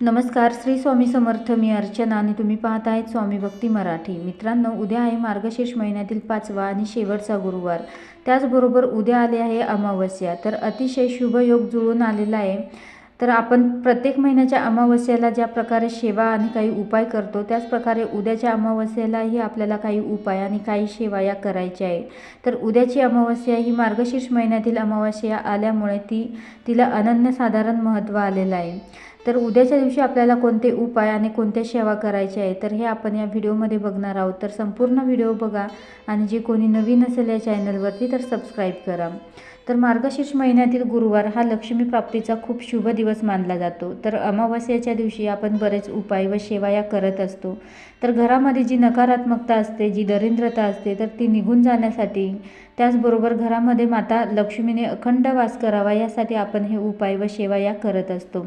नमस्कार श्री स्वामी समर्थ मी अर्चना आणि तुम्ही पाहत आहेत स्वामी भक्ती मराठी. मित्रांनो उद्या आहे मार्गशीर्ष महिन्यातील पाचवा आणि शेवटचा गुरुवार. त्याचबरोबर उद्या आले आहे अमावस्या. तर अतिशय शुभ योग जुळून आलेला आहे. तर आपण प्रत्येक महिन्याच्या अमावस्याला ज्या प्रकारे सेवा आणि काही उपाय करतो त्याच प्रकारे उद्याच्या अमावस्यालाही आपल्याला काही उपाय आणि काही सेवा या करायच्या आहे. तर उद्याची अमावस्या ही मार्गशीर्ष महिन्यातील अमावस्या आल्यामुळे ती तिला अनन्यसाधारण महत्त्व आलेलं आहे. तर उद्याच्या दिवशी आपल्याला कोणते उपाय आणि कोणत्या सेवा करायच्या आहे तर हे आपण या व्हिडिओमध्ये बघणार आहोत. तर संपूर्ण व्हिडिओ बघा आणि जे कोणी नवीन असेल या चॅनलवरती तर सबस्क्राईब करा. तर मार्गशीर्ष महिन्यातील गुरुवार हा लक्ष्मी प्राप्तीचा खूप शुभ दिवस मानला जातो. तर अमावस्याच्या दिवशी आपण बरेच उपाय व सेवा या करत असतो. तर घरामध्ये जी नकारात्मकता असते जी दरिद्रता असते तर ती निघून जाण्यासाठी त्याचबरोबर घरामध्ये माता लक्ष्मीने अखंड वास करावा यासाठी आपण हे उपाय व सेवा या करत असतो.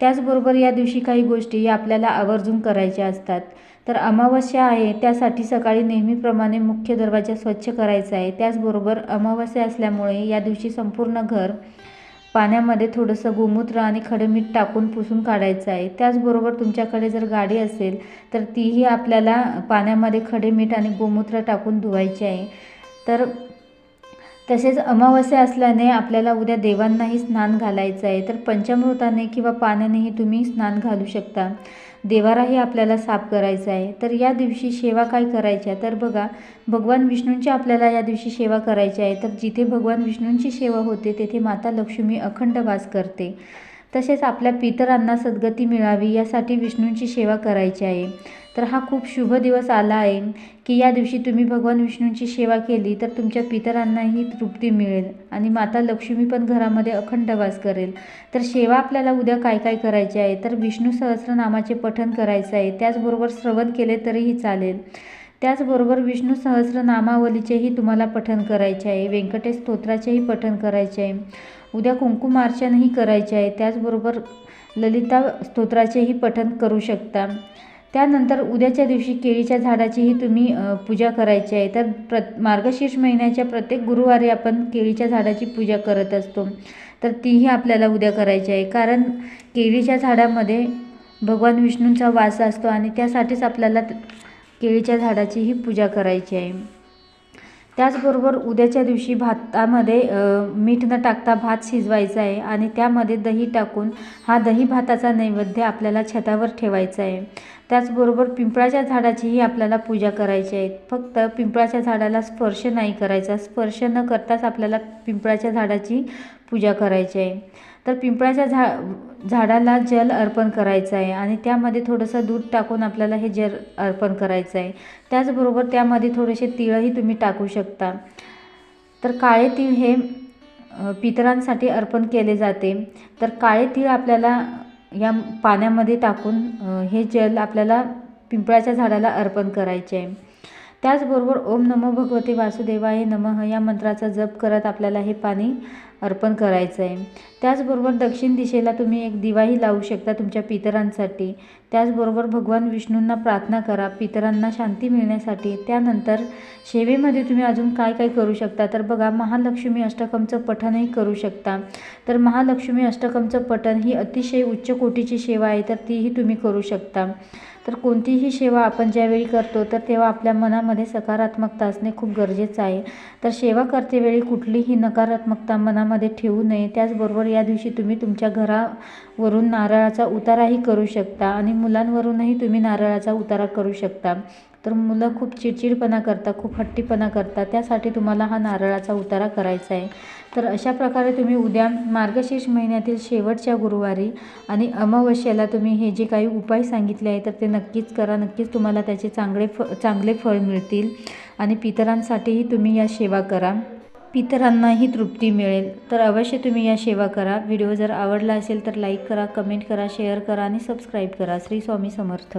त्याचबरोबर या दिवशी काही गोष्टी या आपल्याला आवर्जून करायच्या असतात. तर अमावस्या आहे त्यासाठी सकाळी नेहमीप्रमाणे मुख्य दरवाजा स्वच्छ करायचा आहे. त्याचबरोबर अमावस्या असल्यामुळे या दिवशी संपूर्ण घर पाण्यामध्ये थोडंसं गोमूत्र आणि खडे टाकून पुसून काढायचं आहे. त्याचबरोबर तुमच्याकडे जर गाडी असेल तर तीही आपल्याला पाण्यामध्ये खडे मीठ आणि गोमूत्र टाकून धुवायची आहे. तर तसेच अमावस्या असल्याने आपल्याला उद्या देवांनाही स्नान घालायचं आहे. तर पंचामृताने किंवा पाण्यानेही तुम्ही स्नान घालू शकता. देवाराही आपल्याला साफ करायचा आहे. तर या दिवशी सेवा काय करायच्या? तर बघा भगवान विष्णूंची आपल्याला या दिवशी सेवा करायची आहे. तर जिथे भगवान विष्णूंची सेवा होते तेथे माता लक्ष्मी अखंड वास करते. तसेच आपल्या पितरांना सद्गती मिळावी यासाठी विष्णूंची सेवा करायची आहे. तर हा खूप शुभ दिवस आला आहे की या दिवशी तुम्ही भगवान विष्णूंची सेवा केली तर तुमच्या पितरांनाही तृप्ती मिळेल आणि माता लक्ष्मी पण घरामध्ये अखंड वास करेल. तर सेवा आपल्याला उद्या काय काय करायची आहे? तर विष्णू सहस्रनामाचे पठण करायचं आहे. त्याचबरोबर श्रवण केले तरीही चालेल. त्याचबरोबर विष्णू सहस्रनामावलीचेही तुम्हाला पठन करायचे आहे. व्यंकटेश स्तोत्राचेही पठन करायचे आहे. उद्या कुंकुमार्चनही करायचे आहे. त्याचबरोबर ललिता स्तोत्राचेही पठन करू शकता. त्यानंतर उद्याच्या दिवशी केळीच्या झाडाचीही तुम्ही पूजा करायची आहे. तर प्र मार्गशीर्ष महिन्याच्या प्रत्येक गुरुवारी आपण केळीच्या झाडाची पूजा करत असतो. तर तीही आपल्याला उद्या करायची आहे. कारण केळीच्या झाडामध्ये भगवान विष्णूंचा वास असतो आणि त्यासाठीच आपल्याला केळीच्या झाडाचीही पूजा करायची आहे. त्याचबरोबर उद्याच्या दिवशी भातामध्ये मीठ न टाकता भात शिजवायचा आहे आणि त्यामध्ये दही टाकून हा दही भाताचा नैवेद्य आपल्याला छतावर ठेवायचा आहे. त्याचबरोबर पिंपळाच्या झाडाचीही आपल्याला पूजा करायची आहे. फक्त पिंपळाच्या झाडाला स्पर्श नाही करायचा. स्पर्श न करताच आपल्याला पिंपळाच्या झाडाची पूजा करायची आहे. तर पिंपळाच्या झा झाडाला जल अर्पण करायचं आहे आणि त्यामध्ये थोडंसं दूध टाकून आपल्याला हे जल अर्पण करायचं आहे. त्याचबरोबर त्यामध्ये थोडेसे तिळही तुम्ही टाकू शकता. तर काळे तीळ हे पितरांसाठी अर्पण केले जाते. तर काळे तीळ आपल्याला या पाण्यामध्ये टाकून हे जल आपल्याला पिंपळाच्या झाडाला अर्पण करायचे आहे. त्याचबरोबर ओम नमो भगवते वासुदेवाय नमः या मंत्राचा जप करत आपल्याला हे पाणी अर्पण करायचं आहे त्याचबरोबर दक्षिण दिशेला तुम्ही एक दिवाही लावू शकता तुमच्या पितरांसाठी. त्याचबरोबर भगवान विष्णूंना प्रार्थना करा. पितरांना शांती मिळण्यासाठी. त्यानंतर सेवेमध्ये तुम्ही अजून काय काय करू शकता? तर बघा महालक्ष्मी अष्टकमचं पठणही करू शकता. तर महालक्ष्मी अष्टकमचं पठण ही अतिशय उच्च कोटीची सेवा आहे तर तीही तुम्ही करू शकता. तर कोणतीही सेवा आपण ज्यावेळी करतो तर तेव्हा आपल्या मनामध्ये सकारात्मकता असणे खूप गरजेचं आहे. तर सेवा करतेवेळी कुठलीही नकारात्मकता मनामध्ये ठेवू नये. त्याचबरोबर या दिवशी तुम्ही तुमच्या घरावरून नारळाचा उताराही करू शकता आणि मुलांवरूनही तुम्ही नारळाचा उतारा करू शकता. तर मुलं खूप चिडचिडपणा करतात खूप हट्टीपणा करतात. त्यासाठी तुम्हाला हा नारळाचा उतारा करायचा आहे. तर अशा प्रकारे तुम्ही उद्या मार्गशीर्ष महिन्यातील शेवटच्या गुरुवारी आणि अमावस्याला तुम्ही हे जे काही उपाय सांगितले आहे तर ते नक्कीच करा. नक्कीच तुम्हाला त्याचे चांगले फ चांगले फळ मिळतील आणि पितरांसाठीही तुम्ही या सेवा करा. पितरांनाही तृप्ती मिळेल. तर अवश्य तुम्ही या सेवा करा. व्हिडिओ जर आवडला असेल तर लाईक करा कमेंट करा शेअर करा आणि सबस्क्राईब करा. श्री स्वामी समर्थ.